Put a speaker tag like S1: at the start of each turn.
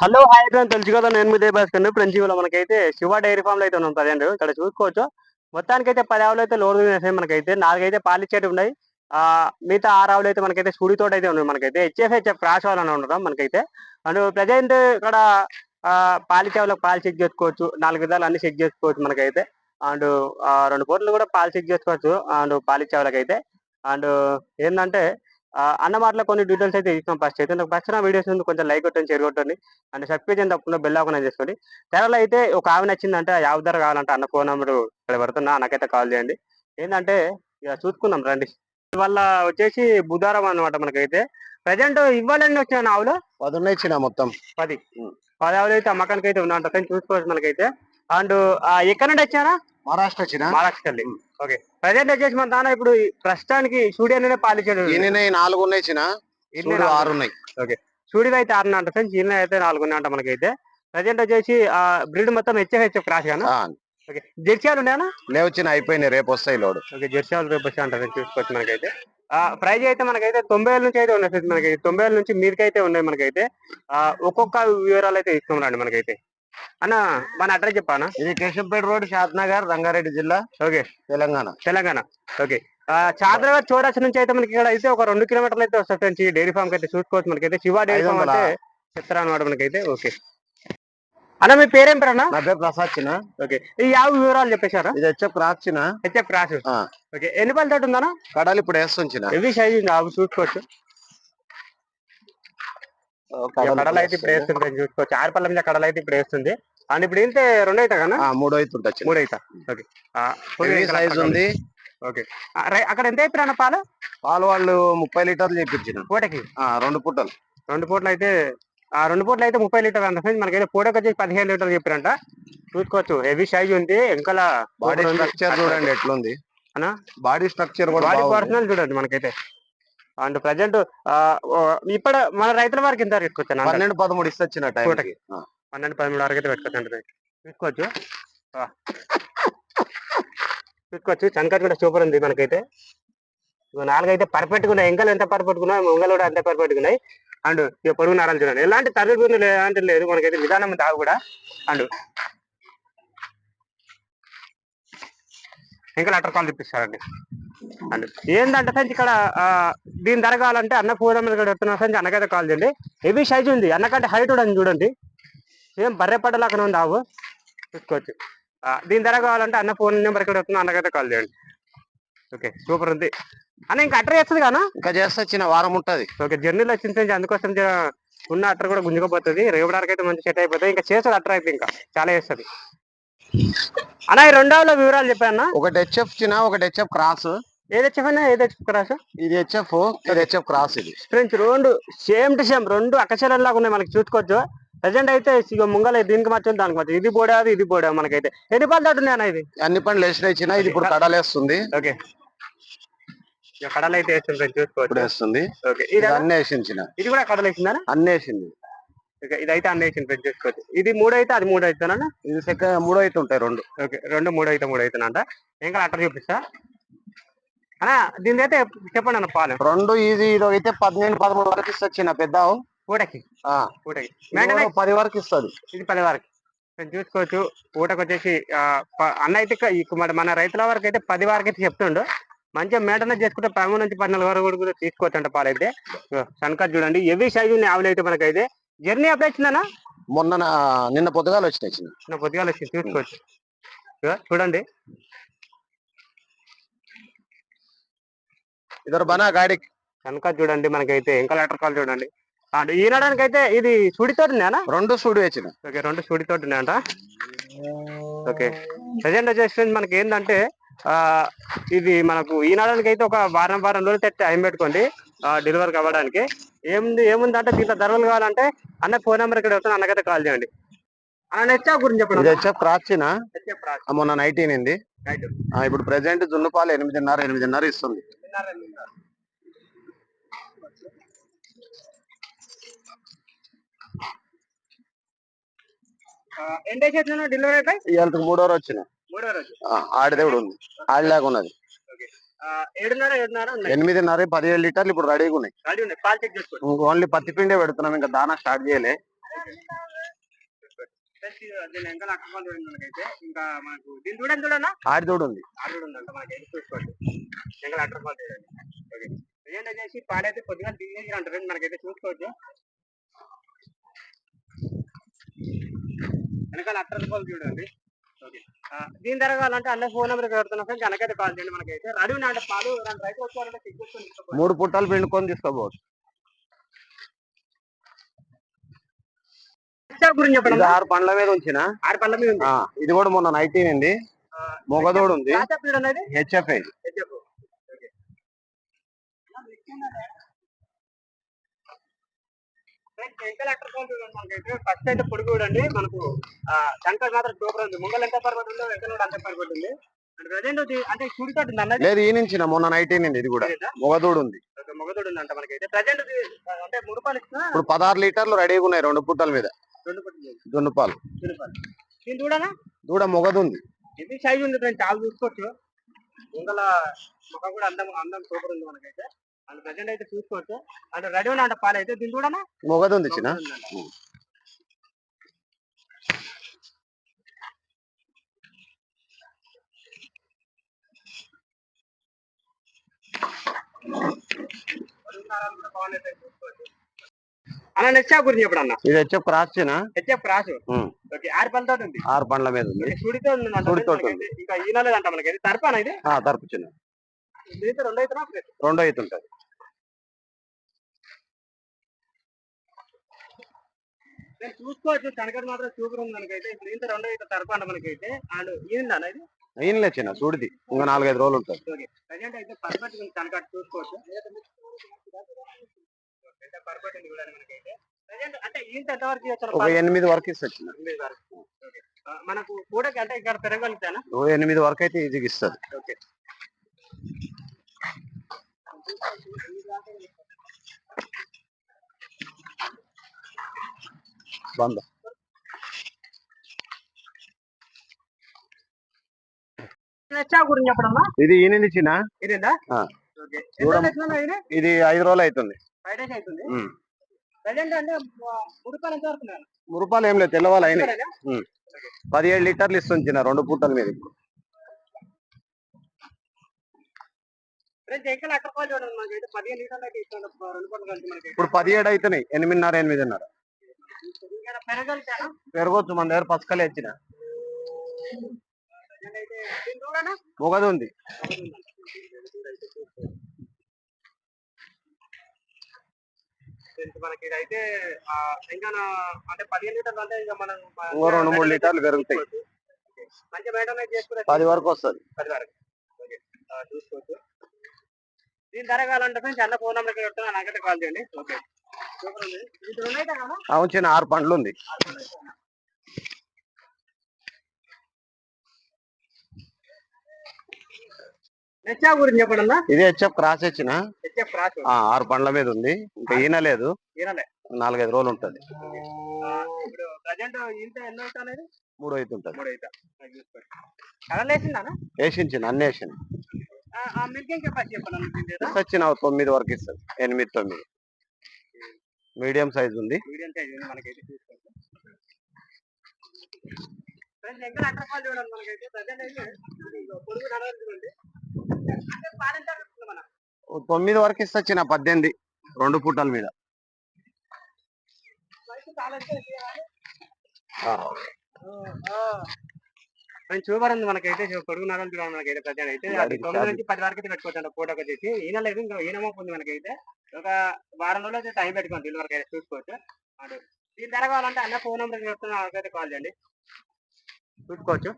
S1: Hello hi friend తెలుసు కదా నేను మీ భాస్కర్ ప్రిన్సిపల్ మనకైతే శివ డైరీ ఫామ్లో అయితే ఉన్నాం ప్రజెంట్ ఇక్కడ చూసుకోవచ్చు. మొత్తానికి అయితే పది ఆవులు అయితే లోడ్ వేసాయి మనకైతే. నాలుగైతే పాలిచ్చేటి ఉన్నాయి. ఆ మిగతా ఆరు ఆవులు అయితే మనకైతే తోట అయితే ఉన్నాయి మనకైతే. హెచ్ఎఫ్ హెచ్ఎఫ్ క్రాస్ వాళ్ళని ఉండడం మనకైతే. అండ్ ప్రజెంట్ ఇక్కడ ఆ పాలిచ్చేవులకు పాలు చెక్ చేసుకోవచ్చు. నాలుగు విధాలు అన్ని చెక్ చేసుకోవచ్చు మనకైతే. అండ్ రెండు పూటలు కూడా పాలు చెక్ చేసుకోవచ్చు. అండ్ పాలిచ్చేవులకు అండ్ ఏంటంటే అన్న మాటలో కొన్ని డీటెయిల్స్ అయితే ఇస్తాం ఫస్ట్ అయితే నాకు ఫస్ట్ నా వీడియోస్ ఉంది కొంచెం లైక్ కొట్టండి షేర్ కొట్టండి. అండ్ సబ్స్క్రైబ్ చేయడం తప్పకుండా బెల్ ఆకున చేసుకోండి. ఛానల్ అయితే ఒక ఆమె నచ్చిందంటే యావ ధర కావాలంటే అన్న ఫోన్ నెంబర్ ఇక్కడ పడుతున్నా నాకైతే కాల్ చేయండి. ఏంటంటే ఇక చూసుకుందాం రండి. ఇవాళ వచ్చేసి బుధవారం అన్నమాట మనకైతే. ప్రజెంట్ ఇవ్వాలని వచ్చిన ఆవులు?
S2: పదున్న ఇచ్చిన మొత్తం.
S1: పది. పది ఆవులు అయితే అమ్మకానికి అయితే ఉన్నాయంట కానీ చూసుకోవచ్చు మనకైతే. అండ్ ఎక్కడ నుండి వచ్చారా?
S2: మహారాష్ట్ర వచ్చిన
S1: మహారాష్ట్రకి ఓకే. ప్రజెంట్ వచ్చేసి మన దాన ఇప్పుడు ప్రస్తుతానికి స్టూడియోనే పాలించాడు
S2: ఈయన నాలుగు ఉన్నాయి చూడు ఆరు ఉన్నాయి.
S1: స్టూడియో అయితే ఆరు అంట ఫ్రెండ్స్ ఈయన అయితే నాలుగు ఉన్నాయంట మనకైతే. ప్రజెంట్ వచ్చేసి ఆ బ్రీడ్ మొత్తం హెచ్ఎఫ్ క్రాస్ గాను? ఓకే. జెర్సీలు ఉన్నాయా
S2: లేవచ్చిన అయిపోయినాయి. రేపు వస్తాయి లోడు.
S1: ఓకే. జెర్సీలు రేపు వచ్చి అంటారు చూసుకోవచ్చు మనకైతే. ఆ ప్రైజ్ అయితే మనకైతే తొంభై వేల నుంచి అయితే ఉన్నాయి మనకి తొంభై వేల నుంచి మీరుకైతే ఉన్నాయి మనకైతే. ఒక్కొక్క వివరాలు అయితే ఇస్తాం రండి మనకైతే. అన్న మన అడ్రస్ చెప్పానా
S2: ఇది కేశంపేట రోడ్ షాద్ నగర్ రంగారెడ్డి జిల్లా
S1: ఓకే
S2: తెలంగాణ.
S1: తెలంగాణ. ఓకే. చాదరగా చౌరాసి నుంచి అయితే మనకి ఇక్కడ అయితే ఒక రెండు కిలోమీటర్లు అయితే వస్తాయి ఫ్రెండ్స్. ఈ డైరీ ఫామ్ అయితే చూసుకోవచ్చు మనకైతే శివ డైరీ ఫామ్? అంటే చెప్తారా అనమాట మనకైతే ఓకే. అన్న మీ పేరేం పేరు అన్న?
S2: నా పేరు ప్రసాద్ చిన్న.
S1: ఓకే. ఈ యావ వివరాలు చెప్పేశారా?
S2: ఇది వచ్చే క్రాస్ చిన్న.
S1: HF cross. ఓకే. ఎన్ని పళ్ళ తోటి ఉందన్న?
S2: కడాలి ఇప్పుడు వేస్తుంచిన
S1: ఎవి సైజ్ ఉంది ఆవు చూసుకోవచ్చు కడలు అయితే ఇప్పుడు చూసుకోవచ్చు ఆరు పళ్ళ మీద కడలు అయితే ఇప్పుడు వేస్తుంది అండ్ ఇప్పుడు వెళ్తే రెండు అవుతా కదా
S2: మూడు అవుతుంటా
S1: మూడు అవుతా ఓకే
S2: సైజ్ ఉంది
S1: ఓకే. అక్కడ ఎంత అయిపోయినా పాలు?
S2: పాలు వాళ్ళు ముప్పై లీటర్లు చేపించిన
S1: పూటకి?
S2: ఆ, రెండు పుట్టలు
S1: రెండు పూటలు అయితే ఆ రెండు పూటలు అయితే ముప్పై లీటర్ అంత ఫ్రెండ్స్ మనకైతే పూటకి వచ్చేసి పదిహేను లీటర్లు చెప్పారంట. చూసుకోవచ్చు. హెవీ సైజ్ ఉంది. వెనకాల
S2: బాడీ స్ట్రక్చర్ చూడండి ఎట్లుంది.
S1: అన్నా?
S2: బాడీ స్ట్రక్చర్ కూడా
S1: బాడీ. పర్సనల్ చూడండి మనకైతే. అండ్ ప్రజెంట్ ఇప్పుడు మన రైతుల వారికి ఎంత పెట్టుకోవచ్చు
S2: పన్నెండు పదమూడు ఇస్తొచ్చిన టైం
S1: పూటకి. పన్నెండు పదమూడు వరకు అయితే పెట్టుకోవచ్చు. చూసుకోవచ్చు చంకట్ కూడా సూపర్ ఉంది మనకైతే. నాలుగైతే పర్ఫెక్ట్గా ఉన్నాయి ఎంకలు ఎంత పర్ఫెక్ట్ ఉన్నాయి కూడా అంతే పర్ఫెక్ట్గా ఉన్నాయి అండ్ ఇక పొరుగు నారాలు చూడండి. ఎలాంటి బిందు ఎలాంటి లేదు. మనకైతే విధానం ఉంది ఆవు కూడా. అండ్ ఇంకా లెటర్ కాల్ తెప్పిస్తారండి. ఏంటంటే ఫ్రెండ్స్ ఇక్కడ దీని ధర కావాలంటే అన్న ఫోన్ మీద వస్తున్నా ఫ్రెండ్స్ అన్నకైతే కాల్ చేయండి. హెవీ సైజ్ ఉంది. అన్నకంటే హైట్ కూడా ఉంది చూడండి. సేమ్ బర్రె పడ్డలాగా ఉంది ఆవు. చూసుకోవచ్చు. దీని ధర కావాలంటే అన్న ఫోన్ నెంబర్ ఇక్కడ వస్తున్నా అన్నకైతే కాల్ చేయండి. ఓకే సూపర్ ఉంది. అన్న ఇంకా అట్టర్ చేస్తుంది కానా
S2: ఇంకా చేస్తొచ్చిన వారం ఉంటది.
S1: ఓకే జర్నీలో వచ్చింది అందుకోసం ఉన్న అట్టర్ కూడా గుంజుకపోతుంది. రేపడానికి అయితే మంచి సెట్ అయిపోతుంది. ఇంకా చేస్తుంది అట్టర్ అయితే ఇంకా చాలా చేస్తుంది. అన్న ఈ రెండవలో వివరాలు చెప్పాను?
S2: ఒకటి హెచ్ఎఫ్ చిన్న ఒకటి హెచ్ఎఫ్ క్రాస్
S1: ఏది వచ్చామన్నా ఏది వచ్చి
S2: ఇది హెచ్ఎఫ్ ఇది హెచ్ఎఫ్ క్రాస్ ఇది.
S1: ఫ్రెండ్స్ రెండు సేమ్ టు సేమ్ రెండు లాగా ఉన్నాయి మనకి చూసుకోవచ్చు. ప్రజెంట్ అయితే ఇక ముంగల దీనికి మర్చింది దానికి మధ్య ఇది బోడా ఇది బోడా మనకైతే. ఎన్ని పాలు దాటి ఉన్నాయి అన్న ఇది?
S2: అన్ని పనులు వేసిన ఇచ్చిన ఇది ఇప్పుడు కడలేస్తుంది
S1: ఓకే. కడలు అయితే వేస్తుంది ఫ్రెండ్స్
S2: ఇప్పుడు
S1: చూసుకోవచ్చు
S2: వేస్తుంది.
S1: ఓకే.
S2: ఇది అన్ని వేసించిన
S1: ఇది కూడా కడలు వేసిందా
S2: అన్ని? వేసింది.
S1: ఓకే. ఇదైతే అన్న వేసింది ఫ్రెండ్స్ చూసుకోవచ్చు. ఇది మూడు అయితే అది మూడు అవుతానా
S2: ఇది సెకండ్ మూడు అయితే ఉంటాయి రెండు.
S1: ఓకే. రెండు మూడు అయితే మూడు అవుతానంట ఇంకా అట్టర్ చూపిస్తా? అన్న దీని అయితే చెప్పండి అన్న పాలు.
S2: రెండు ఇది ఇది అయితే పదిహేను పదమూడు వరకు పెద్ద ఆ.
S1: పూటకి.
S2: ఇది
S1: మేడనే
S2: కూడా పది వరకు ఇస్తుంది.
S1: ఇది పది వరకు. చూసుకోవచ్చు. పూటకు వచ్చేసి అన్న అయితే మన రైతుల వరకు అయితే పది వరకు అయితే చెప్తుండు. మంచిగా మెయింటెనెన్స్ చేసుకుంటే పదమూడు నుంచి పద్నాలుగు వరకు కూడా తీసుకోవచ్చు అంట పాలు అయితే. సన్కట్ చూడండి. ఎవి సైజు ఉన్నాయి ఆవులు అయితే మనకైతే. జర్నీ అప్లై వచ్చిందనా
S2: మొన్న నిన్న పొద్దుగాలు వచ్చినాయి. చిన్న
S1: పొద్దుగాల వచ్చింది. చూసుకోవచ్చు. చూడండి.
S2: ఇద్దరు బనా గాడికి
S1: సన్కట్ చూడండి మనకైతే ఇంకా లెటర్ కాల్ చూడండి. అండ్ ఈనడానికి అయితే ఇది సుడితోటి ఉన్నాయనా
S2: రెండు సూడి వచ్చిన.
S1: ఓకే రెండు సుడితోటి ఉన్నాయంట ఓకే. ప్రజెంట్ వచ్చేసి మనకి ఏంటంటే ఆ ఇది మనకు ఈనాడానికి అయితే ఒక వారం వారం రోజులు తెచ్చి టైం పెట్టుకోండి డెలివరీ అవ్వడానికి. ఏముంది ఏముందంటే దీంట్లో ధరలు కావాలంటే అన్న ఫోన్ నెంబర్ ఇక్కడ వస్తుంది అన్నకైతే కాల్ చేయండి.
S2: ఇది
S1: రాజు.
S2: ఆ మొన్న
S1: రైట్.
S2: ఆ, ఇప్పుడు ప్రెసెంట్ జున్నుపాలు ఎనిమిదిన్నర ఎనిమిదిన్నర ఇస్తుంది. ఇవాళ మూడో రోజు వచ్చిన
S1: మూడో రోజు
S2: ఆ, ఆడిదే కూడా ఉంది. ఆడిలాగా ఉన్నది. ఎనిమిదిన్నర పదిహేడు లీటర్లు ఇప్పుడు రెడీగా ఉన్నాయి. ఓన్లీ పత్తి పిండే పెడుతున్నాం ఇంకా దానా స్టార్ట్ చేయలే.
S1: దీని ఇంకా అక్కడ చూడండి మనకైతే. ఇంకా మనకు దీని చూడండి చూడన్నా?
S2: ఆడి దూడ ఉంది.
S1: ఉందంట మనకి చూసుకోండి చూడండి ఓకే. ప్రజెంట్ వచ్చేసి అంటారు. మనకైతే చూసుకోవచ్చు వెనకాల చూడండి. ఓకే. దీని జరగాలంటే అన్న ఫోన్ నెంబర్ పెడుతున్నా ఫ్రెండ్స్. వెనకైతే కాల్ చేయండి మనకైతే. రెడీ అంటే పాలు రైతు వచ్చారంటే
S2: మూడు పుట్టాలు పిండుకొని తీసుకోపోవచ్చు.
S1: గురించి చెప్పండి
S2: ఆరు పండ్ల మీద ఉంచిన?
S1: ఆరు పళ్ళ మీద
S2: ఇది కూడా మొన్న నైన్టీన్ ఉంది.
S1: ఆ,
S2: మొగదోడు ఉంది హెచ్ఎఫ్ఐ
S1: ఫస్ట్ అయితే పొడుగు చూడండి. మనకు శంకర్ మాత్రం సూపర్ ఉంది. ముంగల్ ఎంత పర్వతం ఉందో వెంకట అంత పర్వతం ఉంది. అంటే చూడితోటి
S2: లేదు ఈ మొన్న నైన్టీన్ ఉంది ఇది కూడా. మొగదోడు ఉంది.
S1: ఒక మొగతోడు ఉంది అంట మనకైతే ప్రజెంట్ అంటే ఇస్తున్నా?
S2: ఇప్పుడు పదహారు లీటర్లు రెడీగా ఉన్నాయి రెండు పుట్టల మీద.
S1: రెండు
S2: దున్నుపాలు
S1: దీని చూడనా
S2: దూడ మొగదు ఉంది
S1: ఇది సైజ్ ఉంది ఫ్రెండ్? చాలా చూసుకోవచ్చు. ముంగల ముఖం కూడా అందం అందం సూపర్ ఉంది మనకైతే. అండ్ ప్రజెంట్ అయితే చూసుకోవచ్చు. అంటే రెడీ ఉన్న అంటే పాలు అయితే దీని చూడనా
S2: మొగదు ఉంది చిన్న
S1: అన్న నెక్స్ట్ గురించి చెప్పడు అన్న.
S2: ఇది హెచ్ఎఫ్ క్రాస్
S1: హెచ్ఎఫ్ రాసు ఓకే ఆరు పళ్ళతో ఉంది.
S2: ఆరు పండ్ల మీద ఉంది.
S1: సుడితో ఉంది అంట
S2: సుడితో.
S1: ఇంకా ఈనలేదంట మనకి. తరపాన ఇది?
S2: తరపు చిన్న.
S1: రెండు అయితే
S2: రెండో అయితే ఉంటది.
S1: నేను చూసుకోవచ్చు. కనకడ మాత్రం సూపర్ ఉంది మనకైతే. ఇప్పుడు ఇంత రెండో అయితే తరపాన మనకైతే. అండ్ ఈందన్న ఇది?
S2: ఈయనలే చిన్న చూడిది ఇంకా నాలుగైదు రోజులు ఉంటుంది.
S1: ఓకే ప్రజెంట్ అయితే పర్ఫెక్ట్ కనకడ చూసుకోవచ్చు.
S2: ఒక ఎనిమిది వరకు ఇస్తుంది
S1: మనకు కూడా అంటే ఇక్కడ పెరగలుగుతానా
S2: ఓ ఎనిమిది వరకు అయితే ఈజీగా ఇస్తుంది
S1: ఓకే.
S2: బంద. ఇది
S1: ఇది
S2: ఐదు రోజులు అవుతుంది.
S1: ఫైవ్ డేస్ అవుతుంది. ప్రజెంట్ అంటే ముడుపాలు ఎంత వరకు?
S2: రూపాయలు ఏం లేదు తెల్లవాళ్ళు అయినాయి. పదిహేడు లీటర్లు ఇస్తుంది చిన్న రెండు పుట్టల మీద ఇప్పుడు. పదిహేడు అవుతున్నాయి ఎనిమిదిన్నర ఎనిమిదిన్నర. పెరగొచ్చు మన దగ్గర పసకలే ఇచ్చిన
S1: చూడనా
S2: మొగది ఉంది.
S1: ఫ్రెండ్స్ మనకి ఇదైతే ఆ, ఇంకా అంటే పదిహేను లీటర్లు అంటే ఇంకా మనం
S2: రెండు మూడు లీటర్లు పెరుగుతాయి.
S1: మంచి మెయింటైన్ చేసుకునే
S2: పది వరకు వస్తుంది.
S1: పది వరకు. చూసుకోవచ్చు. దీని ధర కావాలంటే ఫ్రెండ్స్ అన్న ఫోన్ నెంబర్ పెడుతున్నా నాకైతే కాల్ చేయండి. ఓకే. సూపర్ ఉంది ఇది ఉన్నాయి కదా?
S2: అవును చిన్న ఆరు పండ్లు ఉంది.
S1: నెచ్చా గురించి చెప్పండి అన్న.
S2: ఇది హెచ్ఎఫ్ క్రాస్ ఇచ్చిన
S1: హెచ్ఎఫ్ రాసు
S2: ఆ, ఆరు పండ్ల మీద ఉంది. ఇంకా ఈయన లేదు. నాలుగైదు రోజులు ఉంటది. మూడు అయితే ఉంటది. వేసించిన అన్ని వేసిన. వచ్చిన తొమ్మిది వరకు ఇస్తుంది. ఎనిమిది తొమ్మిది. మీడియం సైజ్ ఉంది.
S1: ఎక్కడ అట్రపాలు చూడండి మనకైతే. ప్రజెంట్ అయితే ఇదిగో పొడుగు నడవదు చూడండి అంటే పాలెంత వస్తుంది మన
S2: ఓ తొమ్మిది వరకు ఇస్తొచ్చిన పద్దెనిమిది. రెండు పుట్టల మీద.
S1: ఉంది మనకైతే చూ- పొడుగు నడవదు చూడండి మనకైతే ప్రజెంట్ అయితే తొమ్మిది నుంచి పది వరకు అయితే పెట్టుకోవచ్చు ఫోటో వచ్చేసి ఈయన లేదు ఇంకా ఈయన మోపు ఉంది మనకైతే. ఒక వారం రోజులు అయితే టైం పెట్టుకోండి దీని వరకు అయితే చూసుకోవచ్చు. అటు దీని ధర కావాలంటే అన్న ఫోన్ నెంబర్ చెప్తున్నా నాకైతే కాల్ చేయండి. చూసుకోవచ్చు.